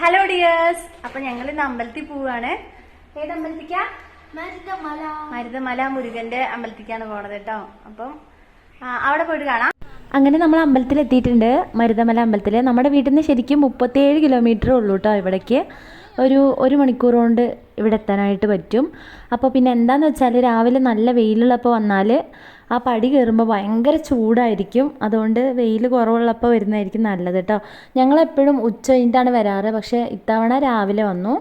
Hello dears അപ്പൊ ഞങ്ങൾ ഇന്ന് അമ്പലത്തിൽ പോവാണ് ഏത് അമ്പലത്തിക്കാ? മരുതമല. മരുതമല മുരുകന്റെ അമ്പലത്തിക്കാണ് പോണത് കേട്ടോ. അപ്പം അവിടെ പോയിട്ട് കാണാം. അങ്ങനെ നമ്മൾ അമ്പലത്തിൽ എത്തിയിട്ടുണ്ട് മരുതമല അമ്പലത്തിൽ നമ്മുടെ വീട്ടിൽ നിന്ന് ശരിക്കും മുപ്പത്തേഴ് കിലോമീറ്റർ ഉള്ളൂ കേട്ടോ ഇവിടേക്ക്. ഒരു ഒരു മണിക്കൂർ കൊണ്ട് ഇവിടെ എത്താനായിട്ട് പറ്റും. അപ്പോൾ പിന്നെ എന്താണെന്ന് വെച്ചാൽ രാവിലെ നല്ല വെയിലുള്ളപ്പോൾ വന്നാൽ ആ പടി കയറുമ്പോൾ ഭയങ്കര ചൂടായിരിക്കും. അതുകൊണ്ട് വെയിൽ കുറവുള്ളപ്പോൾ വരുന്നതായിരിക്കും നല്ലത് കേട്ടോ ഞങ്ങളെപ്പോഴും ഉച്ച കഴിഞ്ഞിട്ടാണ് വരാറ്. പക്ഷേ ഇത്തവണ രാവിലെ വന്നു.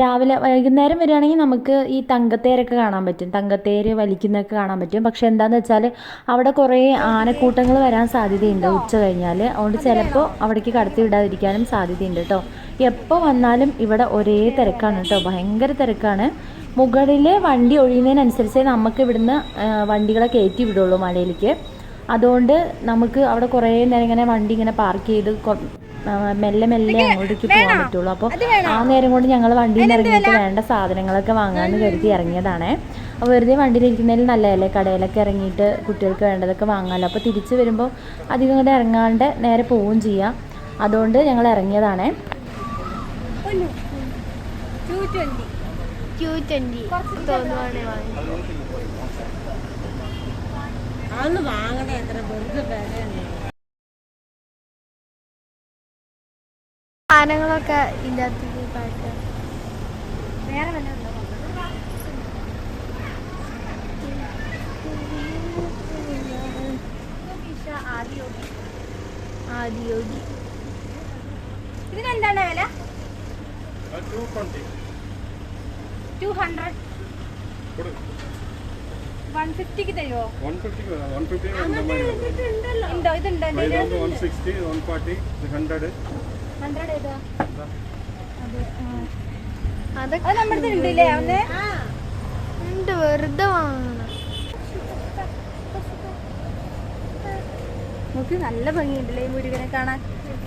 രാവിലെ വൈകുന്നേരം വരികയാണെങ്കിൽ നമുക്ക് ഈ തങ്കത്തേരൊക്കെ കാണാൻ പറ്റും. തങ്കത്തേര് വലിക്കുന്നതൊക്കെ കാണാൻ പറ്റും. പക്ഷെ എന്താണെന്ന് വെച്ചാൽ അവിടെ കുറേ ആനക്കൂട്ടങ്ങൾ വരാൻ സാധ്യതയുണ്ട് ഉച്ച കഴിഞ്ഞാൽ അതുകൊണ്ട് ചിലപ്പോൾ അവിടേക്ക് കടത്തി വിടാതിരിക്കാനും സാധ്യതയുണ്ട് കേട്ടോ. എപ്പോൾ വന്നാലും ഇവിടെ ഒരേ തിരക്കാണ് കേട്ടോ. ഭയങ്കര തിരക്കാണ്. മുകളിൽ വണ്ടി ഒഴിയുന്നതിനനുസരിച്ച് നമുക്ക് ഇവിടുന്ന് വണ്ടികളെ കയറ്റി വിടുള്ളൂ മലയിലേക്ക്. അതുകൊണ്ട് നമുക്ക് അവിടെ കുറേ നേരം ഇങ്ങനെ വണ്ടി ഇങ്ങനെ പാർക്ക് ചെയ്ത് മെല്ലെ മെല്ലെ അങ്ങോട്ടേക്ക് പോകാൻ പറ്റുള്ളൂ. അപ്പോൾ ആ നേരം കൊണ്ട് ഞങ്ങൾ വണ്ടിയിൽ നിന്ന് ഇറങ്ങിയിട്ട് വേണ്ട സാധനങ്ങളൊക്കെ വാങ്ങാമെന്ന് കരുതി ഇറങ്ങിയതാണേ. അപ്പോൾ വെറുതെ വണ്ടിയിൽ ഇരിക്കുന്നതിൽ നല്ലതല്ലേ? കടയിലൊക്കെ ഇറങ്ങിയിട്ട് കുട്ടികൾക്ക് വേണ്ടതൊക്കെ വാങ്ങാമല്ലോ അപ്പോൾ തിരിച്ച് വരുമ്പോൾ അധികം കൂടെ ഇറങ്ങാണ്ട് നേരെ പോവുകയും ചെയ്യാം. അതുകൊണ്ട് ഞങ്ങൾ ഇറങ്ങിയതാണേ. ക്യൂ ട്വന്റി തോന്നുവാണെ വാങ്ങി. സാധനങ്ങളൊക്കെ ഇതിന്റെ അകത്തേക്ക് കാട്ടുക വേറെ വല്ല? ആദിയോഗി. ഇതിനെന്താണ് വില? ടു ഹൺഡ്രഡ് വൺ ഫിഫ്റ്റിക്ക് തരുമോ വൺ ഫിഫ്റ്റിക്ക് വൺ ഫിഫ്റ്റി ഉണ്ടോ? ഇതുണ്ടോ? One sixty one forty hundred hundred ഏതാ? അത് നമ്മുടെ ഉണ്ടല്ലേ? അവന് ഉണ്ട്. വെറുതെ വാങ്ങണം. നോക്ക് നല്ല ഭംഗിയുണ്ടല്ലേ ഈ മുരുകനെ കാണാൻ.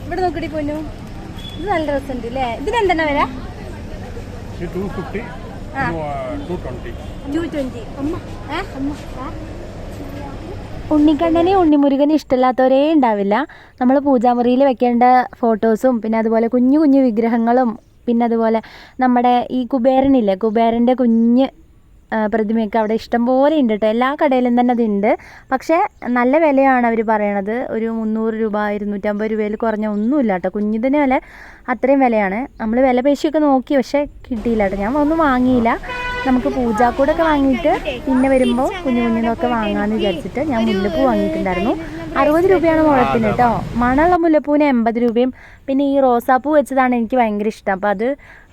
ഇവിടെ നോക്കടി പൊന്നു. ഇത് നല്ല രസമുണ്ട് അല്ലേ ഇതിനെന്തെന്നാ വരാ ഉണ്ണിക്കണ്ണനെ ഉണ്ണിമുരുകനെ ഇഷ്ടമില്ലാത്തവരേ ഉണ്ടാവില്ല. നമ്മൾ പൂജാമുറിയിൽ വെക്കേണ്ട ഫോട്ടോസും പിന്നെ അതുപോലെ കുഞ്ഞു കുഞ്ഞു വിഗ്രഹങ്ങളും പിന്നെ അതുപോലെ നമ്മുടെ ഈ കുബേരനില്ലേ കുബേരന്റെ കുഞ്ഞ് പ്രതിമയൊക്കെ അവിടെ ഇഷ്ടം പോലെ ഉണ്ട് കേട്ടോ എല്ലാ കടയിലും തന്നെ അതുണ്ട്. പക്ഷേ നല്ല വിലയാണ് അവർ പറയണത്. ഒരു മുന്നൂറ് രൂപ ഇരുന്നൂറ്റമ്പത് രൂപയിൽ കുറഞ്ഞ ഒന്നുമില്ല കേട്ടോ കുഞ്ഞിതിന് വില അത്രയും വിലയാണ്. നമ്മൾ വില പേശിയൊക്കെ നോക്കി പക്ഷേ കിട്ടിയില്ല കേട്ടോ ഞാൻ ഒന്നും വാങ്ങിയില്ല. നമുക്ക് പൂജാക്കൂടൊക്കെ വാങ്ങിയിട്ട് പിന്നെ വരുമ്പോൾ കുഞ്ഞു കുഞ്ഞിനൊക്കെ വാങ്ങാമെന്ന് വിചാരിച്ചിട്ട് ഞാൻ മുല്ലപ്പൂ വാങ്ങിയിട്ടുണ്ടായിരുന്നു. അറുപത് രൂപയാണ് മുഴത്തിന് കേട്ടോ മണമുള്ള മുല്ലപ്പൂവിന് എൺപത് രൂപയും പിന്നെ ഈ റോസാപ്പൂ വെച്ചതാണ് എനിക്ക് ഭയങ്കര ഇഷ്ടം. അപ്പോൾ അത്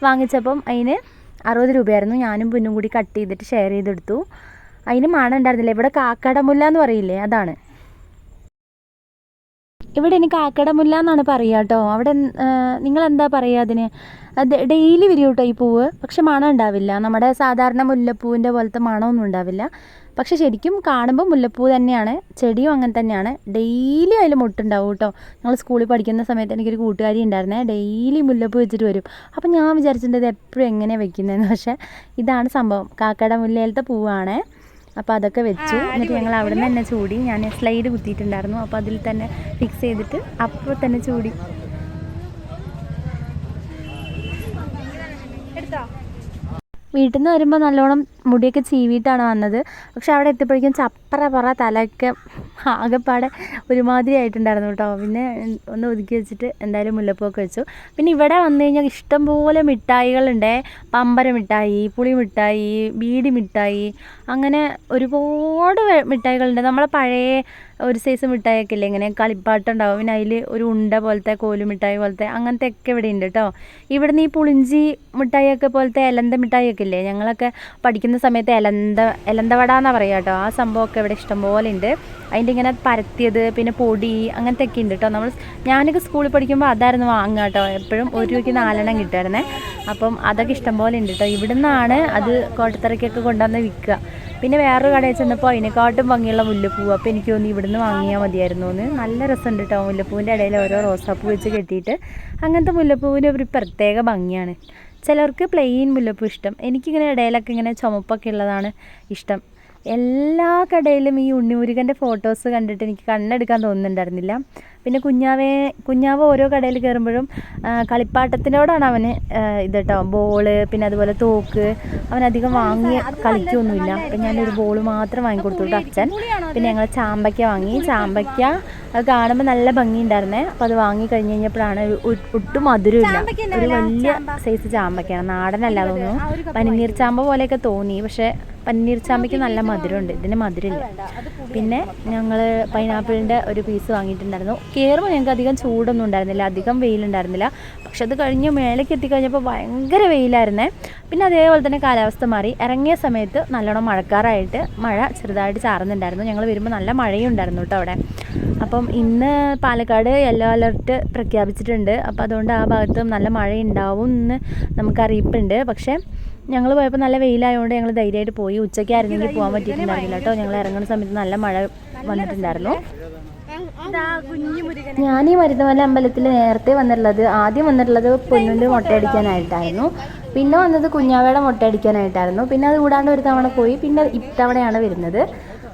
വാങ്ങിച്ചപ്പം അതിന് അറുപത് രൂപയായിരുന്നു. ഞാനും പൊന്നും കൂടി കട്ട് ചെയ്തിട്ട് ഷെയർ ചെയ്തെടുത്തു. അതിന് മണം ഉണ്ടായിരുന്നില്ല. ഇവിടെ കാക്കടമുല്ല എന്ന് പറയില്ലേ? അതാണ്. ഇവിടെ എനിക്ക് കാക്കടമുല്ല എന്നാണ് പറയുക കേട്ടോ. അവിടെ നിങ്ങൾ എന്താ പറയുക അതിന്? അത് ഡെയിലി വരും കേട്ടോ ഈ പൂവ്. പക്ഷെ മണം ഉണ്ടാവില്ല. നമ്മുടെ സാധാരണ മുല്ലപ്പൂവിന്റെ പോലത്തെ മണമൊന്നും ഉണ്ടാവില്ല. പക്ഷെ ശരിക്കും കാണുമ്പോൾ മുല്ലപ്പൂ തന്നെയാണ് ചെടിയും അങ്ങനെ തന്നെയാണ്. ഡെയിലി അതിൽ മുട്ടുണ്ടാവും കേട്ടോ. ഞങ്ങൾ സ്കൂളിൽ പഠിക്കുന്ന സമയത്ത് എനിക്കൊരു കൂട്ടുകാരി ഉണ്ടായിരുന്നേ ഡെയിലി മുല്ലപ്പൂ വെച്ചിട്ട് വരും. അപ്പം ഞാൻ വിചാരിച്ചിട്ടുണ്ട് ഇത് എപ്പോഴും എങ്ങനെയാണ് വെക്കുന്നതെന്ന് പക്ഷേ ഇതാണ് സംഭവം. കാക്കട മുല്ലയിലത്തെ പൂവാണ്. അപ്പോൾ അതൊക്കെ വെച്ചു. എന്നിട്ട് ഞങ്ങൾ അവിടെ നിന്ന് തന്നെ ചൂടി. ഞാൻ സ്ലൈഡ് കുത്തിയിട്ടുണ്ടായിരുന്നു. അപ്പോൾ അതിൽ തന്നെ ഫിക്സ് ചെയ്തിട്ട് അപ്പോൾ തന്നെ ചൂടി. വീട്ടിൽ നിന്ന് വരുമ്പോൾ നല്ലോണം മുടിയൊക്കെ ചീവിയിട്ടാണ് വന്നത്. പക്ഷെ അവിടെ എത്തിയപ്പോഴേക്കും ചപ്പറ പറ തലയൊക്കെ ആകെപ്പാടെ ഒരുമാതിരി ആയിട്ടുണ്ടായിരുന്നു കേട്ടോ. പിന്നെ ഒന്ന് ഒതുക്കി വെച്ചിട്ട് എന്തായാലും മുല്ലപ്പൂവൊക്കെ വെച്ചു. പിന്നെ ഇവിടെ വന്നു കഴിഞ്ഞാൽ ഇഷ്ടംപോലെ മിഠായികളുണ്ട്. പമ്പര മിഠായി പുളി മിഠായി ബീഡി മിഠായി അങ്ങനെ ഒരുപാട് മിഠായികളുണ്ട്. നമ്മളെ പഴയ ഒരു സൈസ് മിഠായിയൊക്കെ ഇല്ലേ ഇങ്ങനെ കളിപ്പാട്ടുണ്ടാവും പിന്നെ അതിൽ ഒരു ഉണ്ട പോലത്തെ കോലു മിഠായി പോലത്തെ അങ്ങനത്തെ ഒക്കെ ഇവിടെ ഉണ്ട് കേട്ടോ. ഇവിടുന്ന് ഈ പുളിഞ്ചി മിഠായിയൊക്കെ പോലത്തെ എലന്ത മിഠായിയൊക്കെ ഇല്ലേ ഞങ്ങളൊക്കെ പഠിക്കുന്ന സമയത്ത് എലന്ത എലന്തവട എന്നാണ് പറയുക കേട്ടോ ആ സംഭവമൊക്കെ ഇവിടെ ഇഷ്ടംപോലെ ഉണ്ട് അതിന്റെ ഇങ്ങനെ പരത്തിയത് പിന്നെ പൊടി അങ്ങനത്തെ ഒക്കെ ഉണ്ട് കേട്ടോ നമ്മൾ ഞാനൊക്കെ സ്കൂളിൽ പഠിക്കുമ്പോൾ അതായിരുന്നു വാങ്ങുക കേട്ടോ എപ്പോഴും ഒരു രൂപയ്ക്ക് നാലെണ്ണം കിട്ടുമായിരുന്നേ. അപ്പം അതൊക്കെ ഇഷ്ടംപോലെ ഉണ്ട് കേട്ടോ ഇവിടുന്നാണ് അത് കോട്ടത്തറയ്ക്കൊക്കെ കൊണ്ടുവന്ന് വിൽക്കുക. പിന്നെ വേറൊരു കടയിൽ ചെന്നപ്പോൾ അതിനെക്കാട്ടും ഭംഗിയുള്ള മുല്ലപ്പൂ അപ്പോൾ എനിക്ക് തോന്നി ഇവിടുന്ന് വാങ്ങിയാൽ മതിയായിരുന്നു എന്ന്. നല്ല രസമുണ്ട് കേട്ടോ മുല്ലപ്പൂവിന്റെ ഇടയിൽ ഓരോ റോസാപ്പൂ വെച്ച് കെട്ടിയിട്ട് അങ്ങനത്തെ മുല്ലപ്പൂവിന് ഒരു പ്രത്യേക ഭംഗിയാണ്. ചിലർക്ക് പ്ലെയിൻ മുല്ലപ്പൂ ഇഷ്ടം. എനിക്കിങ്ങനെ ഇടയിലൊക്കെ ഇങ്ങനെ ചുമപ്പൊക്കെ ഉള്ളതാണ് ഇഷ്ടം. എല്ലാ കടയിലും ഈ ഉണ്ണിമുരുകന്റെ ഫോട്ടോസ് കണ്ടിട്ട് എനിക്ക് കണ്ണെടുക്കാൻ തോന്നുന്നുണ്ടായിരുന്നില്ല. പിന്നെ കുഞ്ഞാവേ കുഞ്ഞാവ് ഓരോ കടയിൽ കയറുമ്പോഴും കളിപ്പാട്ടത്തിനോടാണ് അവന് ഇത് കേട്ടോ ബോൾ പിന്നെ അതുപോലെ തോക്ക് അവൻ അധികം വാങ്ങി കളിക്കൊന്നുമില്ല. അപ്പം ഞാനൊരു ബോൾ മാത്രം വാങ്ങിക്കൊടുത്തു കേട്ടോ അച്ഛൻ. പിന്നെ ഞങ്ങൾ ചാമ്പയ്ക്ക വാങ്ങി. ചാമ്പയ്ക്ക അത് കാണുമ്പോൾ നല്ല ഭംഗിയുണ്ടായിരുന്നേ. അപ്പോൾ അത് വാങ്ങി കഴിഞ്ഞ് കഴിഞ്ഞപ്പോഴാണ് ഒട്ടും മധുരമില്ല ഒരു വലിയ സൈസ് ചാമ്പയ്ക്കാണ്. നാടനല്ല തോന്നുന്നു. പനിനീർ ചാമ്പ പോലെയൊക്കെ തോന്നി. പക്ഷേ പനിനീർ ചാമ്പയ്ക്ക് നല്ല മധുരമുണ്ട്. ഇതിന് മധുരമില്ല. പിന്നെ ഞങ്ങൾ പൈനാപ്പിളിന്റെ ഒരു പീസ് വാങ്ങിയിട്ടുണ്ടായിരുന്നു. കയറുമ്പോൾ ഞങ്ങൾക്ക് അധികം ചൂടൊന്നും ഉണ്ടായിരുന്നില്ല അധികം വെയിലുണ്ടായിരുന്നില്ല. പക്ഷെ അത് കഴിഞ്ഞ് മേലേക്ക് എത്തിക്കഴിഞ്ഞപ്പോൾ ഭയങ്കര വെയിലായിരുന്നേ. പിന്നെ അതേപോലെ തന്നെ കാലാവസ്ഥ മാറി. ഇറങ്ങിയ സമയത്ത് നല്ലോണം മഴക്കാറായിട്ട് മഴ ചെറുതായിട്ട് ചാറുന്നുണ്ടായിരുന്നു. ഞങ്ങൾ വരുമ്പോൾ നല്ല മഴയും ഉണ്ടായിരുന്നു കേട്ടോ അവിടെ. അപ്പം ഇന്ന് പാലക്കാട് യെല്ലോ അലർട്ട് പ്രഖ്യാപിച്ചിട്ടുണ്ട്. അപ്പോൾ അതുകൊണ്ട് ആ ഭാഗത്തും നല്ല മഴ ഉണ്ടാവും എന്ന് നമുക്ക് അറിയിപ്പുണ്ട്. പക്ഷേ ഞങ്ങൾ പോയപ്പോൾ നല്ല വെയിലായതുകൊണ്ട് ഞങ്ങൾ ധൈര്യമായിട്ട് പോയി. ഉച്ചയ്ക്കായിരുന്നെങ്കിൽ പോകാൻ പറ്റിയിട്ടുണ്ടായിരുന്നില്ല കേട്ടോ. ഞങ്ങൾ ഇറങ്ങുന്ന സമയത്ത് നല്ല മഴ വന്നിട്ടുണ്ടായിരുന്നു. ഞാൻ ഈ മരുന്നുമല അമ്പലത്തിൽ നേരത്തെ വന്നിട്ടുള്ളത് ആദ്യം വന്നിട്ടുള്ളത് പൊന്നുണ്ട് മുട്ടയടിക്കാനായിട്ടായിരുന്നു പിന്നെ വന്നത് കുഞ്ഞാവയുടെ മുട്ടയടിക്കാനായിട്ടായിരുന്നു പിന്നെ അത് കൂടാണ്ട് ഒരു തവണ പോയി പിന്നെ ഇത്തവണയാണ് വരുന്നത്.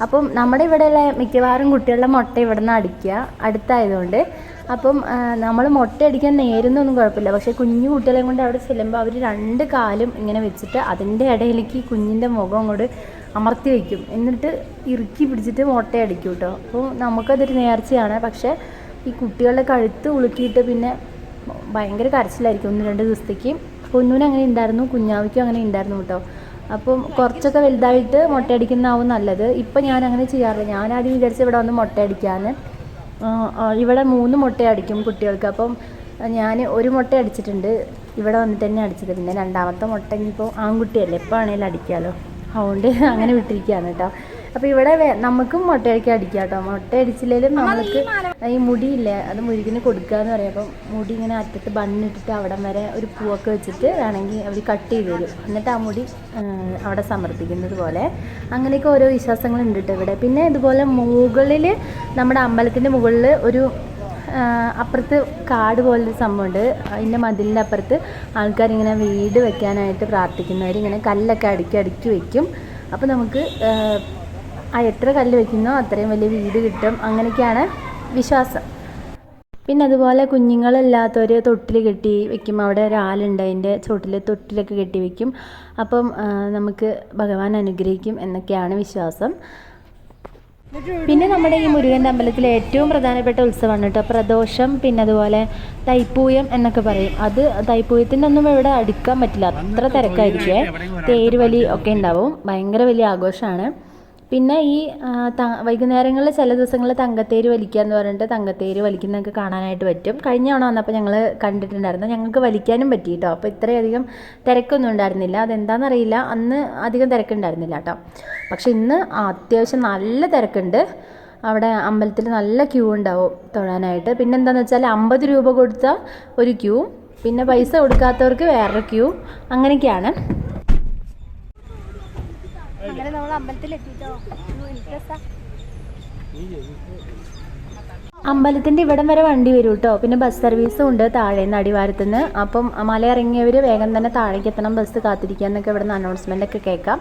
അപ്പം നമ്മുടെ ഇവിടെയുള്ള മിക്കവാറും കുട്ടികളുടെ മുട്ട ഇവിടെ നിന്ന് അടിക്കുക അടുത്തായതുകൊണ്ട്. അപ്പം നമ്മൾ മുട്ട അടിക്കാൻ നേരുന്നൊന്നും കുഴപ്പമില്ല. പക്ഷേ കുഞ്ഞു കുട്ടികളെയും കൊണ്ട് അവിടെ ചെല്ലുമ്പോൾ അവർ രണ്ട് കാലും ഇങ്ങനെ വെച്ചിട്ട് അതിന്റെ ഇടയിലേക്ക് കുഞ്ഞിന്റെ മുഖം അങ്ങോട്ട് അമർത്തി വയ്ക്കും എന്നിട്ട് ഇറുക്കി പിടിച്ചിട്ട് മുട്ട അടിക്കും കേട്ടോ അപ്പോൾ നമുക്കതൊരു നേർച്ചയാണ്. പക്ഷേ ഈ കുട്ടികളുടെ കഴുത്ത് ഉളുക്കിയിട്ട് പിന്നെ ഭയങ്കര കരച്ചിലായിരിക്കും ഒന്ന് രണ്ട് ദിവസത്തേക്ക്. പൊന്നൂന് അങ്ങനെ ഉണ്ടായിരുന്നു. കുഞ്ഞാവിക്കും അങ്ങനെ ഉണ്ടായിരുന്നു കേട്ടോ അപ്പം കുറച്ചൊക്കെ വലുതായിട്ട് മുട്ടയടിക്കുന്നതാവും നല്ലത്. ഇപ്പം ഞാൻ അങ്ങനെ ചെയ്യാറില്ല. ഞാൻ ആദ്യം വിചാരിച്ച് ഇവിടെ വന്ന് ആ, ഇവിടെ മൂന്ന് മുട്ടയടിക്കും കുട്ടികൾക്ക്. അപ്പം ഞാൻ ഒരു മുട്ട അടിച്ചിട്ടുണ്ട്. ഇവിടെ വന്നിട്ട് തന്നെ അടിച്ചത്. പിന്നെ രണ്ടാമത്തെ മുട്ട ഇനിയിപ്പോൾ ആൺകുട്ടിയല്ലേ? എപ്പോൾ ആണെങ്കിലും അടിക്കാമല്ലോ അതുകൊണ്ട് അങ്ങനെ വിട്ടിരിക്കുകയാണ് കേട്ടോ. അപ്പോൾ ഇവിടെ നമുക്കും മുട്ടയടിക്കാൻ അടിക്കാം കേട്ടോ. മുട്ട അടിച്ചില്ലെങ്കിലും നമ്മൾക്ക് ഈ മുടിയില്ലേ അത് മുരുകിന് കൊടുക്കുക എന്ന് പറയും. അപ്പം മുടി ഇങ്ങനെ അറ്റത്ത് ബണ്ണിട്ടിട്ട് അവിടെ വരെ ഒരു പൂവൊക്കെ വെച്ചിട്ട് വേണമെങ്കിൽ അവർ കട്ട് ചെയ്ത് തരും. എന്നിട്ട് ആ മുടി അവിടെ സമർപ്പിക്കുന്നത് പോലെ. അങ്ങനെയൊക്കെ ഓരോ വിശ്വാസങ്ങളുണ്ട് കേട്ടോ ഇവിടെ. പിന്നെ ഇതുപോലെ മുകളിൽ നമ്മുടെ അമ്പലത്തിന്റെ മുകളിൽ ഒരു അപ്പുറത്ത് കാട് പോലൊരു സംഭവമുണ്ട്. അതിന്റെ മതിലിന്റെ അപ്പുറത്ത് ആൾക്കാരിങ്ങനെ വീട് വെക്കാനായിട്ട് പ്രാർത്ഥിക്കുന്നവർ ഇങ്ങനെ കല്ലൊക്കെ അടുക്കി അടുക്കി വെക്കും. അപ്പോൾ നമുക്ക് ആ, എത്ര കല്ല് വെക്കുന്നോ അത്രയും വലിയ വീട് കിട്ടും. അങ്ങനെയൊക്കെയാണ് വിശ്വാസം. പിന്നെ അതുപോലെ കുഞ്ഞുങ്ങളില്ലാത്തവർ തൊട്ടിൽ കെട്ടി വെക്കും. അവിടെ ഒരാളുണ്ട് അതിന്റെ ചോട്ടിൽ തൊട്ടിലൊക്കെ കെട്ടി വെക്കും. അപ്പം നമുക്ക് ഭഗവാൻ അനുഗ്രഹിക്കും എന്നൊക്കെയാണ് വിശ്വാസം. പിന്നെ നമ്മുടെ ഈ മുരുകൻ അമ്പലത്തിലെ ഏറ്റവും പ്രധാനപ്പെട്ട ഉത്സവമാണ് കേട്ടോ. പ്രദോഷം പിന്നെ അതുപോലെ തൈപ്പൂയം എന്നൊക്കെ പറയും. അത് തൈപ്പൂയത്തിന്റെ ഒന്നും ഇവിടെ അടുക്കാൻ പറ്റില്ല. അത്ര തിരക്കായിരിക്കേ. തേരുവലി ഒക്കെ ഉണ്ടാവും. ഭയങ്കര വലിയ ആഘോഷമാണ്. പിന്നെ ഈ വൈകുന്നേരങ്ങളിൽ ചില ദിവസങ്ങളിൽ തങ്കത്തേര് വലിക്കുക എന്ന് പറഞ്ഞിട്ട് തങ്കത്തേര് വലിക്കുന്നതൊക്കെ കാണാനായിട്ട് പറ്റും. കഴിഞ്ഞ തവണ വന്നപ്പോൾ ഞങ്ങൾ കണ്ടിട്ടുണ്ടായിരുന്നു. ഞങ്ങൾക്ക് വലിക്കാനും പറ്റി കേട്ടോ അപ്പോൾ ഇത്രയധികം തിരക്കൊന്നും ഉണ്ടായിരുന്നില്ല. അതെന്താണെന്നറിയില്ല അന്ന് അധികം തിരക്കുണ്ടായിരുന്നില്ല കേട്ടോ. പക്ഷെ ഇന്ന് അത്യാവശ്യം നല്ല തിരക്കുണ്ട്. അവിടെ അമ്പലത്തിൽ നല്ല ക്യൂ ഉണ്ടാവും തൊഴാനായിട്ട്. പിന്നെ എന്താണെന്ന് വെച്ചാൽ അമ്പത് രൂപ കൊടുത്ത ഒരു ക്യൂ. പിന്നെ പൈസ കൊടുക്കാത്തവർക്ക് വേറൊരു ക്യൂ. അങ്ങനെയൊക്കെയാണ്. അങ്ങനെ അമ്പലത്തിന്റെ ഇവിടം വരെ വണ്ടി വരും കേട്ടോ പിന്നെ ബസ് സർവീസും ഉണ്ട് താഴെ നിന്ന് അടിവാരത്തു നിന്ന് അപ്പം മല ഇറങ്ങിയവർ വേഗം തന്നെ താഴേക്ക് എത്തണം. ബസ് കാത്തിരിക്കുക എന്നൊക്കെ ഇവിടെ നിന്ന് അനൗൺസ്മെന്റ് ഒക്കെ കേൾക്കാം.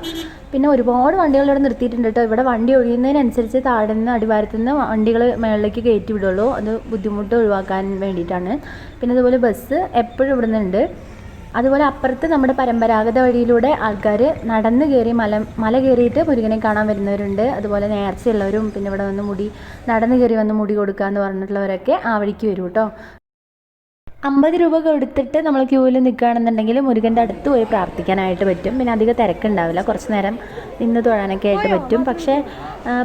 പിന്നെ ഒരുപാട് വണ്ടികൾ ഇവിടെ നിർത്തിയിട്ടുണ്ട് കേട്ടോ ഇവിടെ വണ്ടി ഒഴിയുന്നതിനനുസരിച്ച് താഴെ നിന്ന് അടിവാരത്തു നിന്ന് വണ്ടികൾ മേളിലേക്ക് കയറ്റി വിടുള്ളൂ. അത് ബുദ്ധിമുട്ട് ഒഴിവാക്കാൻ വേണ്ടിയിട്ടാണ്. പിന്നെ അതുപോലെ ബസ് എപ്പോഴും ഇവിടെ നിന്നുണ്ട് അതുപോലെ അപ്പുറത്ത് നമ്മുടെ പരമ്പരാഗത വഴിയിലൂടെ ആൾക്കാർ നടന്ന് കയറി മല മല കയറിയിട്ട് മുരുകനെ കാണാൻ വരുന്നവരുണ്ട്. അതുപോലെ നേർച്ചയുള്ളവരും പിന്നെ ഇവിടെ വന്ന് മുടി നടന്ന് കയറി വന്ന് മുടി കൊടുക്കുക എന്ന് പറഞ്ഞിട്ടുള്ളവരൊക്കെ ആ വഴിക്ക് വരും കേട്ടോ അമ്പത് രൂപ കൊടുത്തിട്ട് നമ്മൾ ക്യൂവിൽ നിൽക്കുകയാണെന്നുണ്ടെങ്കിൽ മുരുകന്റെ അടുത്ത് പോയി പ്രാർത്ഥിക്കാനായിട്ട് പറ്റും. പിന്നെ അധികം തിരക്കുണ്ടാവില്ല. കുറച്ച് നേരം നിന്ന് തൊഴാനൊക്കെ ആയിട്ട് പറ്റും. പക്ഷേ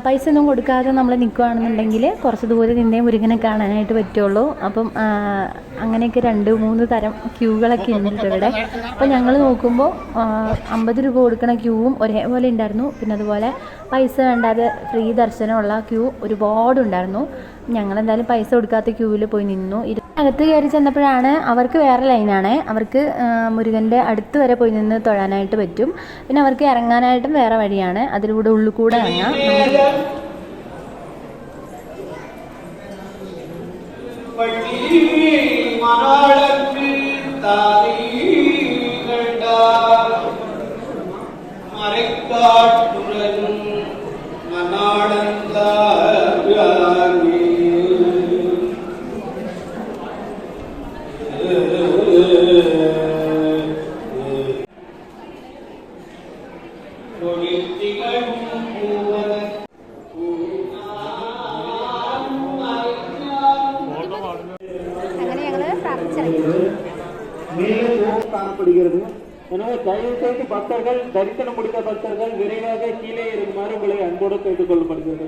പൈസ ഒന്നും കൊടുക്കാതെ നമ്മൾ നിൽക്കുകയാണെന്നുണ്ടെങ്കിൽ കുറച്ച് ദൂരെ നിന്നേ മുരുകനെ കാണാനായിട്ട് പറ്റുള്ളൂ. അപ്പം അങ്ങനെയൊക്കെ രണ്ട് മൂന്ന് തരം ക്യൂകളൊക്കെ ഉണ്ട് ഇവിടെ. അപ്പോൾ ഞങ്ങൾ നോക്കുമ്പോൾ അമ്പത് രൂപ കൊടുക്കണ ക്യൂവും ഒരേപോലെ ഉണ്ടായിരുന്നു. പിന്നെ അതുപോലെ പൈസ വേണ്ടാതെ ഫ്രീ ദർശനമുള്ള ക്യൂ ഒരുപാടുണ്ടായിരുന്നു. ഞങ്ങൾ എന്തായാലും പൈസ കൊടുക്കാത്ത ക്യൂവിൽ പോയി നിന്നു. അകത്ത് കയറി ചെന്നപ്പോഴാണ് അവർക്ക് വേറെ ലൈനാണ് അവർക്ക് മുരുകന്റെ അടുത്ത് വരെ പോയി നിന്ന് തൊഴാനായിട്ട് പറ്റും. പിന്നെ അവർക്ക് ഇറങ്ങാനായിട്ടും വേറെ വഴിയാണ്. അതിലൂടെ ഉള്ളിൽ കൂടെ ഇറങ്ങാം. നമുക്ക് மேலே மேலும் காணப்படுகிறது. எனவே தயவு பக்தர்கள் தரிசனம் முடித்த பக்தர்கள் விரைவாக கீழே இருக்குமாறு உங்களை அன்போடு கேட்டுக் கொள்ளப்படுகிறது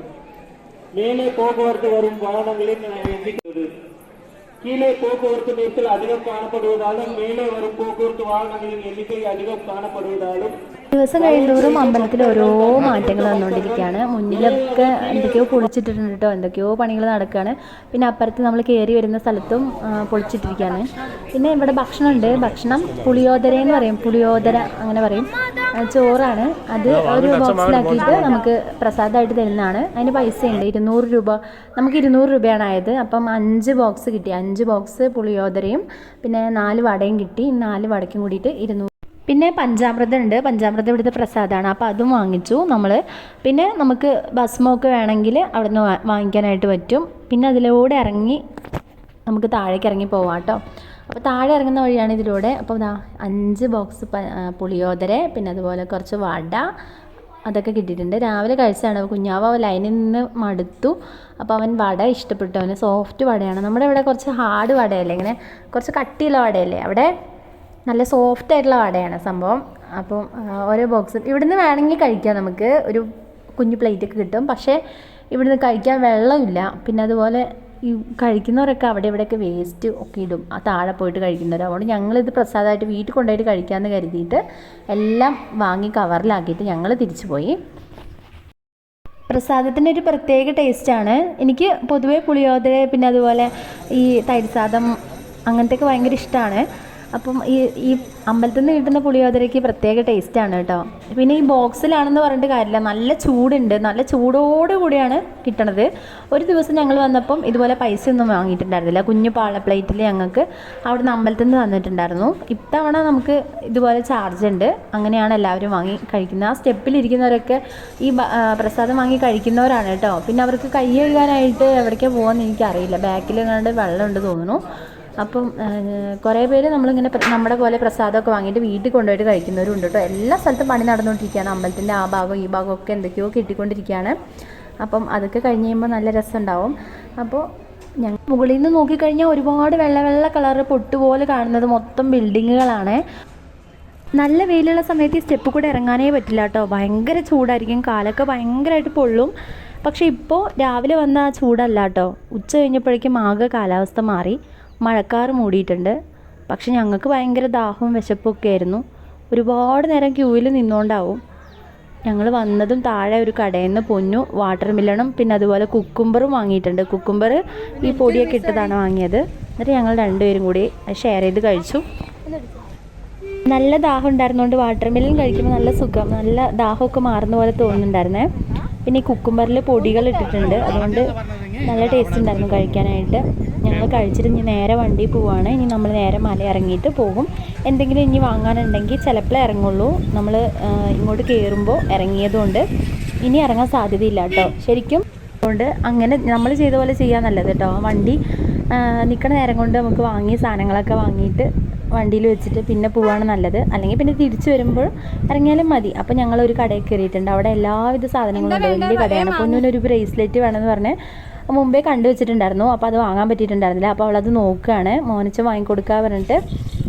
மேலே போக்குவரத்து வரும் வாகனங்களின் எண்ணிக்கிறது கீழே போக்குவரத்து நெரிசல் அதிகம் காணப்படுவதாலும் மேலே வரும் போக்குவரத்து வாகனங்களின் எண்ணிக்கை அதிகம் காணப்படுவதாலும் ദിവസം കഴിയുന്തോറും അമ്പലത്തിൽ ഓരോ മാറ്റങ്ങൾ വന്നുകൊണ്ടിരിക്കുകയാണ്. മുന്നിലൊക്കെ എന്തൊക്കെയോ പൊളിച്ചിട്ടിട്ടുണ്ട് കേട്ടോ. എന്തൊക്കെയോ പണികൾ നടക്കുകയാണ്. പിന്നെ അപ്പുറത്ത് നമ്മൾ കയറി വരുന്ന സ്ഥലത്തും പൊളിച്ചിട്ടിരിക്കുകയാണ്. പിന്നെ ഇവിടെ ഭക്ഷണമുണ്ട്. ഭക്ഷണം പുളിയോദര എന്ന് പറയും. പുളിയോദര അങ്ങനെ പറയും. ചോറാണ്. അത് ഒരു ബോക്സിലാക്കിയിട്ട് നമുക്ക് പ്രസാദമായിട്ട് തരുന്നതാണ്. അതിന് പൈസയുണ്ട്. ഇരുന്നൂറ് രൂപ. നമുക്ക് ഇരുന്നൂറ് രൂപയാണ് ആയത്. അപ്പം അഞ്ച് ബോക്സ് കിട്ടി. അഞ്ച് ബോക്സ് പുളിയോദരയും പിന്നെ നാല് വടയും കിട്ടി. നാല് വടയ്ക്കും കൂടിയിട്ട് ഇരുന്നൂറ് പിന്നെ പഞ്ചാമൃതം ഉണ്ട്. പഞ്ചാമൃതം ഇവിടുത്തെ പ്രസാദമാണ് അപ്പോൾ അതും വാങ്ങിച്ചു നമ്മൾ പിന്നെ നമുക്ക് ഭസ്മമൊക്കെ വേണമെങ്കിൽ അവിടെ നിന്ന് വാങ്ങിക്കാനായിട്ട് പറ്റും. പിന്നെ അതിലൂടെ ഇറങ്ങി നമുക്ക് താഴേക്ക് ഇറങ്ങി പോവാം കേട്ടോ അപ്പോൾ താഴെ ഇറങ്ങുന്ന വഴിയാണ് ഇതിലൂടെ. അപ്പോൾ ഇതാ അഞ്ച് ബോക്സ് പുളിയോദര പിന്നെ അതുപോലെ കുറച്ച് വട അതൊക്കെ കിട്ടിയിട്ടുണ്ട്. രാവിലെ കഴിച്ചാണ് കുഞ്ഞാവ് ലൈനിൽ നിന്ന് മടുത്തു. അപ്പോൾ അവൻ വട ഇഷ്ടപ്പെട്ടു. അവന് സോഫ്റ്റ് വടയാണ്. നമ്മുടെ ഇവിടെ കുറച്ച് ഹാർഡ് വടയല്ലേ ഇങ്ങനെ കുറച്ച് കട്ടിയുള്ള വടയല്ലേ? അവിടെ നല്ല സോഫ്റ്റ് ആയിട്ടുള്ള വടയാണ് സംഭവം. അപ്പം ഓരോ ബോക്സ് ഇവിടുന്ന് വേണമെങ്കിൽ കഴിക്കാം നമുക്ക്. ഒരു കുഞ്ഞു പ്ലേറ്റൊക്കെ കിട്ടും. പക്ഷേ ഇവിടുന്ന് കഴിക്കാൻ വെള്ളമില്ല. പിന്നെ അതുപോലെ ഈ കഴിക്കുന്നവരൊക്കെ അവിടെ ഇവിടെയൊക്കെ വേസ്റ്റ് ഒക്കെ ഇടും. ആ താഴെ പോയിട്ട് കഴിക്കുന്നവർ അതുകൊണ്ട് ഞങ്ങളിത് പ്രസാദമായിട്ട് വീട്ടിൽ കൊണ്ടുപോയിട്ട് കഴിക്കാമെന്ന് കരുതിയിട്ട് എല്ലാം വാങ്ങി കവറിലാക്കിയിട്ട് ഞങ്ങൾ തിരിച്ചു പോയി പ്രസാദത്തിന്റെ ഒരു പ്രത്യേക ടേസ്റ്റാണ് എനിക്ക് പൊതുവേ പുളിയോദര പിന്നെ അതുപോലെ ഈ തൈര് സാദം അങ്ങനത്തെയൊക്കെ ഭയങ്കര ഇഷ്ടമാണ് അപ്പം ഈ ഈ അമ്പലത്തിൽ നിന്ന് കിട്ടുന്ന പുളിയോദരയ്ക്ക് പ്രത്യേക ആണ് കേട്ടോ. പിന്നെ ഈ ബോക്സിലാണെന്ന് പറഞ്ഞിട്ട് കാര്യമില്ല. നല്ല ചൂടുണ്ട്. നല്ല ചൂടോടെ കൂടിയാണ് കിട്ടണത്. ഒരു ദിവസം ഞങ്ങൾ വന്നപ്പം ഇതുപോലെ പൈസ ഒന്നും വാങ്ങിയിട്ടുണ്ടായിരുന്നില്ല. കുഞ്ഞു പാള പ്ലേറ്റിൽ ഞങ്ങൾക്ക് അവിടുന്ന് അമ്പലത്തിൽ നിന്ന് തന്നിട്ടുണ്ടായിരുന്നു. ഇത്തവണ നമുക്ക് ഇതുപോലെ ചാർജ് ഉണ്ട്. അങ്ങനെയാണ് എല്ലാവരും വാങ്ങി കഴിക്കുന്നത്. ആ സ്റ്റെപ്പിലിരിക്കുന്നവരൊക്കെ ഈ പ്രസാദം വാങ്ങി കഴിക്കുന്നവരാണ് കേട്ടോ. പിന്നെ അവർക്ക് കൈ കഴുകാനായിട്ട് എവിടേക്കാണ് പോകുമെന്ന് എനിക്കറിയില്ല. ബാക്കിൽ എങ്ങാണ്ട് വെള്ളമുണ്ട് തോന്നുന്നു. അപ്പം കുറേ പേര് നമ്മളിങ്ങനെ നമ്മുടെ പോലെ പ്രസാദമൊക്കെ വാങ്ങിയിട്ട് വീട്ടിൽ കൊണ്ടുപോയിട്ട് കഴിക്കുന്നവരും ഉണ്ട് കേട്ടോ. എല്ലാ സ്ഥലത്തും പണി നടന്നുകൊണ്ടിരിക്കുകയാണ്. അമ്പലത്തിന്റെ ആ ഭാഗം ഈ ഭാഗം ഒക്കെ എന്തൊക്കെയോ കിട്ടിക്കൊണ്ടിരിക്കുകയാണ്. അപ്പം അതൊക്കെ കഴിഞ്ഞ് കഴിയുമ്പോൾ നല്ല രസമുണ്ടാവും. അപ്പോൾ ഞങ്ങൾ മുകളിൽ നിന്ന് നോക്കിക്കഴിഞ്ഞാൽ ഒരുപാട് വെള്ള വെള്ള കളറ് പൊട്ടുപോലെ കാണുന്നത് മൊത്തം ബിൽഡിങ്ങുകളാണ്. നല്ല വെയിലുള്ള സമയത്ത് ഈ സ്റ്റെപ്പ് കൂടെ ഇറങ്ങാനേ പറ്റില്ല കേട്ടോ. ഭയങ്കര ചൂടായിരിക്കും. കാലൊക്കെ ഭയങ്കരമായിട്ട് പൊള്ളും. പക്ഷേ ഇപ്പോൾ രാവിലെ വന്ന ആ ചൂടല്ല കേട്ടോ. ഉച്ച കഴിഞ്ഞപ്പോഴേക്കും ആകെ കാലാവസ്ഥ മാറി. മഴക്കാറ് മൂടിയിട്ടുണ്ട്. പക്ഷെ ഞങ്ങൾക്ക് ഭയങ്കര ദാഹവും വിശപ്പും ഒക്കെ ആയിരുന്നു. ഒരുപാട് നേരം ക്യൂവിൽ നിന്നുകൊണ്ടാവും ഞങ്ങൾ വന്നതും താഴെ ഒരു കടയിൽ നിന്ന് പൊന്നു വാട്ടർ മില്ലണും പിന്നെ അതുപോലെ കുക്കുംബറും വാങ്ങിയിട്ടുണ്ട്. കുക്കുംബർ ഈ പൊടിയൊക്കെ ഇട്ടതാണ് വാങ്ങിയത്. എന്നിട്ട് ഞങ്ങൾ രണ്ടുപേരും കൂടി ഷെയർ ചെയ്ത് കഴിച്ചു. നല്ല ദാഹം ഉണ്ടായിരുന്നുകൊണ്ട് വാട്ടർ മില്ലൻ കഴിക്കുമ്പോൾ നല്ല സുഖം. നല്ല ദാഹമൊക്കെ മാറുന്ന പോലെ തോന്നുന്നുണ്ടായിരുന്നേ. പിന്നെ ഈ കുക്കുംബറിൽ പൊടികൾ ഇട്ടിട്ടുണ്ട്. അതുകൊണ്ട് നല്ല ടേസ്റ്റ് ഉണ്ടായിരുന്നു കഴിക്കാനായിട്ട്. ഞങ്ങൾ കഴിച്ചിട്ട് ഇനി നേരെ വണ്ടി പോവുകയാണ് ഇനി നമ്മൾ നേരെ മല ഇറങ്ങിയിട്ട് പോകും. എന്തെങ്കിലും ഇനി വാങ്ങാനുണ്ടെങ്കിൽ ചിലപ്പോൾ ഇറങ്ങുള്ളൂ. നമ്മൾ ഇങ്ങോട്ട് കയറുമ്പോൾ ഇറങ്ങിയതുകൊണ്ട് ഇനി ഇറങ്ങാൻ സാധ്യതയില്ല കേട്ടോ. ശരിക്കും അതുകൊണ്ട് അങ്ങനെ നമ്മൾ ചെയ്ത പോലെ ചെയ്യാൻ നല്ലത് കേട്ടോ. വണ്ടി നിൽക്കണ നേരം കൊണ്ട് നമുക്ക് വാങ്ങിയ സാധനങ്ങളൊക്കെ വാങ്ങിയിട്ട് വണ്ടിയിൽ വെച്ചിട്ട് പിന്നെ പോവാണ് നല്ലത്. അല്ലെങ്കിൽ പിന്നെ തിരിച്ചു വരുമ്പോൾ ഇറങ്ങിയാലും മതി. അപ്പോൾ ഞങ്ങൾ ഒരു കടയിൽ കയറിയിട്ടുണ്ട്. അവിടെ എല്ലാവിധ സാധനങ്ങളും ഉണ്ട്. വലിയ കടയാണ്. പൊന്നിനൊരു ബ്രേസ്ലെറ്റ് വേണമെന്ന് പറഞ്ഞ് മുമ്പേ കണ്ടു വെച്ചിട്ടുണ്ടായിരുന്നു അപ്പോൾ അത് വാങ്ങാൻ പറ്റിയിട്ടുണ്ടായിരുന്നില്ല. അപ്പോൾ അവളത് നോക്കുകയാണ്. മോനച്ച വാങ്ങിക്കൊടുക്കുക പറഞ്ഞിട്ട്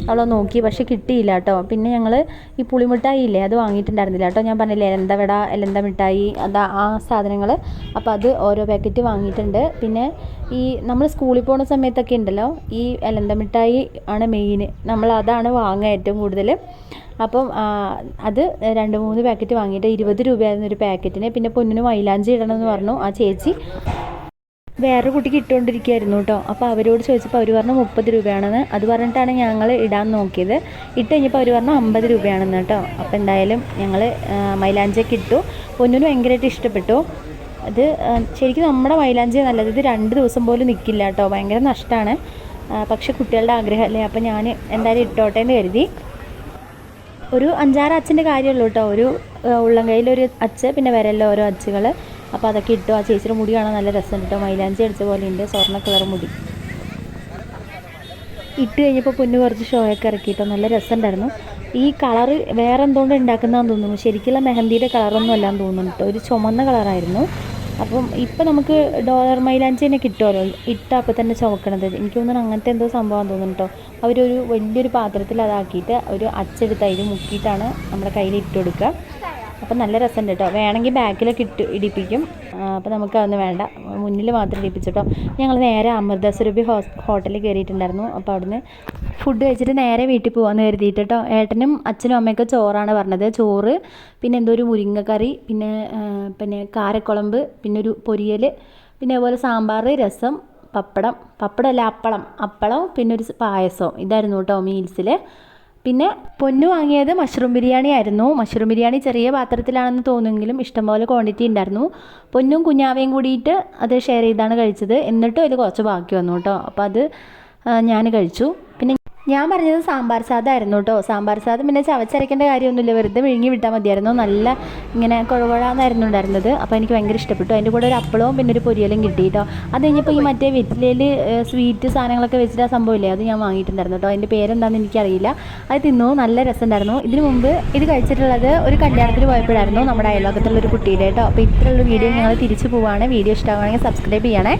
അവളെ നോക്കി. പക്ഷെ കിട്ടിയില്ല കേട്ടോ. പിന്നെ ഞങ്ങൾ ഈ പുളിമിഠായി ഇല്ലേ അത് വാങ്ങിയിട്ടുണ്ടായിരുന്നില്ല കേട്ടോ. ഞാൻ പറഞ്ഞില്ലേ എലന്തവട എലന്ത മിഠായി അതാ ആ സാധനങ്ങൾ അപ്പോൾ അത് ഓരോ പാക്കറ്റ് വാങ്ങിയിട്ടുണ്ട്. പിന്നെ ഈ നമ്മൾ സ്കൂളിൽ പോകുന്ന സമയത്തൊക്കെ ഉണ്ടല്ലോ ഈ എലന്ത മിഠായി ആണ് മെയിൻ നമ്മൾ അതാണ് വാങ്ങുക ഏറ്റവും കൂടുതൽ അപ്പം അത് രണ്ട് മൂന്ന് പാക്കറ്റ് വാങ്ങിയിട്ട് ഇരുപത് രൂപയായിരുന്നു ഒരു പാക്കറ്റിന്. പിന്നെ പൊന്നിന് മൈലാഞ്ചി ഇടണമെന്ന് പറഞ്ഞു ആ ചേച്ചി. വേറൊരു കുട്ടിക്ക് ഇട്ടുകൊണ്ടിരിക്കുകയായിരുന്നു കേട്ടോ. അപ്പോൾ അവരോട് ചോദിച്ചപ്പോൾ അവർ പറഞ്ഞു മുപ്പത് രൂപയാണെന്ന്. അത് പറഞ്ഞിട്ടാണ് ഞങ്ങൾ ഇടാൻ നോക്കിയത്. ഇട്ട് കഴിഞ്ഞപ്പോൾ അവർ പറഞ്ഞു അമ്പത് രൂപയാണെന്ന് കേട്ടോ. അപ്പോൾ എന്തായാലും ഞങ്ങൾ മൈലാഞ്ചിയൊക്കെ ഇട്ടു. പൊന്നിന് ഭയങ്കരമായിട്ട് ഇഷ്ടപ്പെട്ടു. അത് ശരിക്കും നമ്മുടെ മൈലാഞ്ചി നല്ലത് ഇത് രണ്ട് ദിവസം പോലും നിൽക്കില്ല കേട്ടോ. ഭയങ്കര നഷ്ടമാണ് പക്ഷെ കുട്ടികളുടെ ആഗ്രഹമല്ലേ? അപ്പോൾ ഞാൻ എന്തായാലും ഇട്ടോട്ടെ എന്ന് കരുതി. ഒരു അഞ്ചാറ് അച്ഛന്റെ കാര്യമുള്ളൂ കേട്ടോ. ഒരു ഉള്ളം ഉള്ളം കയ്യിലൊരു അച്ഛ പിന്നെ വിരലിൽ ഓരോ അച്ചുകൾ അപ്പോൾ അതൊക്കെ ഇട്ടു. ആ ചേച്ചിയുടെ മുടി കാണാൻ നല്ല രസം കേട്ടോ മൈലാഞ്ചി അടിച്ച പോലെ ഉണ്ട് സ്വർണ കളർ മുടി. ഇട്ട് കഴിഞ്ഞപ്പോൾ പൊന്ന് കുറച്ച് ഷോയൊക്കെ ഇറക്കിയിട്ടോ. നല്ല രസമുണ്ടായിരുന്നു. ഈ കളറ് വേറെ എന്തുകൊണ്ട് ഉണ്ടാക്കുന്നതാന്ന് തോന്നുന്നു. ശരിക്കുള്ള മെഹന്തിയുടെ കളറൊന്നും അല്ലാന്ന് തോന്നുന്നു കേട്ടോ ഒരു ചുമന്ന കളറായിരുന്നു. അപ്പം ഇപ്പം നമുക്ക് ഡോളർ മൈലാഞ്ചി തന്നെ കിട്ടുമല്ലോ ഇട്ട അപ്പം തന്നെ ചുമക്കണത്. എനിക്ക് തോന്നുന്നു അങ്ങനത്തെ എന്തോ സംഭവം തോന്നുന്നു കേട്ടോ അവരൊരു വലിയൊരു പാത്രത്തിൽ അതാക്കിയിട്ട് ഒരു അച്ചെടുത്ത് അതിൽ മുക്കിയിട്ടാണ് നമ്മുടെ കയ്യിൽ ഇട്ട് കൊടുക്കുക. അപ്പം നല്ല രസമുണ്ട് കേട്ടോ. വേണമെങ്കിൽ ബാക്കിലൊക്കെ ഇട്ട് ഇടിപ്പിക്കും. അപ്പോൾ നമുക്ക് അതൊന്നും വേണ്ട. മുന്നിൽ മാത്രം ഇടിപ്പിച്ചു കേട്ടോ ഞങ്ങൾ നേരെ അമൃതസ്വരൂപി ഹോസ് ഹോട്ടലിൽ കയറിയിട്ടുണ്ടായിരുന്നു. അപ്പോൾ അവിടുന്ന് ഫുഡ് കഴിച്ചിട്ട് നേരെ വീട്ടിൽ പോകാമെന്ന് കരുതിയിട്ട് കേട്ടോ. ഏട്ടനും അച്ഛനും അമ്മയൊക്കെ ചോറാണ് പറഞ്ഞത്. ചോറ് പിന്നെ എന്തോ ഒരു മുരിങ്ങക്കറി പിന്നെ പിന്നെ കാരക്കുളമ്പ് പിന്നെ ഒരു പൊരിയൽ പിന്നെ അതുപോലെ സാമ്പാർ രസം പപ്പടം. പപ്പടമല്ല അപ്പളം. അപ്പളം പിന്നെ ഒരു പായസവും. ഇതായിരുന്നു കേട്ടോ മീൽസിൽ പിന്നെ പൊന്നു വാങ്ങിയത് മഷ്റൂം ബിരിയാണി ആയിരുന്നു. മഷ്റൂം ബിരിയാണി ചെറിയ പാത്രത്തിലാണെന്ന് തോന്നുമെങ്കിലും ഇഷ്ടംപോലെ ക്വാണ്ടിറ്റി ഉണ്ടായിരുന്നു. പൊന്നും കുഞ്ഞാവയും കൂടിയിട്ട് അത് ഷെയർ ചെയ്താണ് കഴിച്ചത്. എന്നിട്ടും അതിൽ കുറച്ച് ബാക്കി വന്നു കേട്ടോ. അപ്പോൾ അത് ഞാൻ കഴിച്ചു. പിന്നെ ഞാൻ പറഞ്ഞത് സാമ്പാർ സാദമായിരുന്നു കേട്ടോ സാമ്പാർ സാദം പിന്നെ ചവച്ചരയ്ക്കേണ്ട കാര്യമൊന്നുമില്ല. വെറുതെ വിഴുങ്ങി വിട്ടാൽ മതിയായിരുന്നു. നല്ല ഇങ്ങനെ കുഴകുഴാന്നായിരുന്നു ഉണ്ടായിരുന്നത്. അപ്പോൾ എനിക്ക് ഭയങ്കര ഇഷ്ടപ്പെട്ടു. അതിന്റെ കൂടെ ഒരു അപ്പളവും പിന്നെ ഒരു പൊരിയലും കിട്ടി കേട്ടോ അത് കഴിഞ്ഞപ്പോൾ ഈ മറ്റേ വെറ്റിലയിൽ സ്വീറ്റ് സാധനങ്ങളൊക്കെ വെച്ചിട്ട് ആ സംഭവമില്ലേ? അത് ഞാൻ വാങ്ങിയിട്ടുണ്ടായിരുന്നു കേട്ടോ അതിന്റെ പേരെന്താണെന്ന് എനിക്കറിയില്ല. അത് തിന്നു. നല്ല രസമുണ്ടായിരുന്നു. ഇതിനു മുമ്പ് ഇത് കഴിച്ചിട്ടുള്ളത് ഒരു കല്യാണത്തിന് പോയപ്പോഴായിരുന്നു നമ്മുടെ അയൽവക്കത്തുള്ള ഒരു കുട്ടിയുടെ കേട്ടോ അപ്പോൾ ഇത്രയുള്ള വീഡിയോ ഞങ്ങൾ തിരിച്ചു പോവാണ്. വീഡിയോ ഇഷ്ടമാണെങ്കിൽ സബ്സ്ക്രൈബ് ചെയ്യണേ.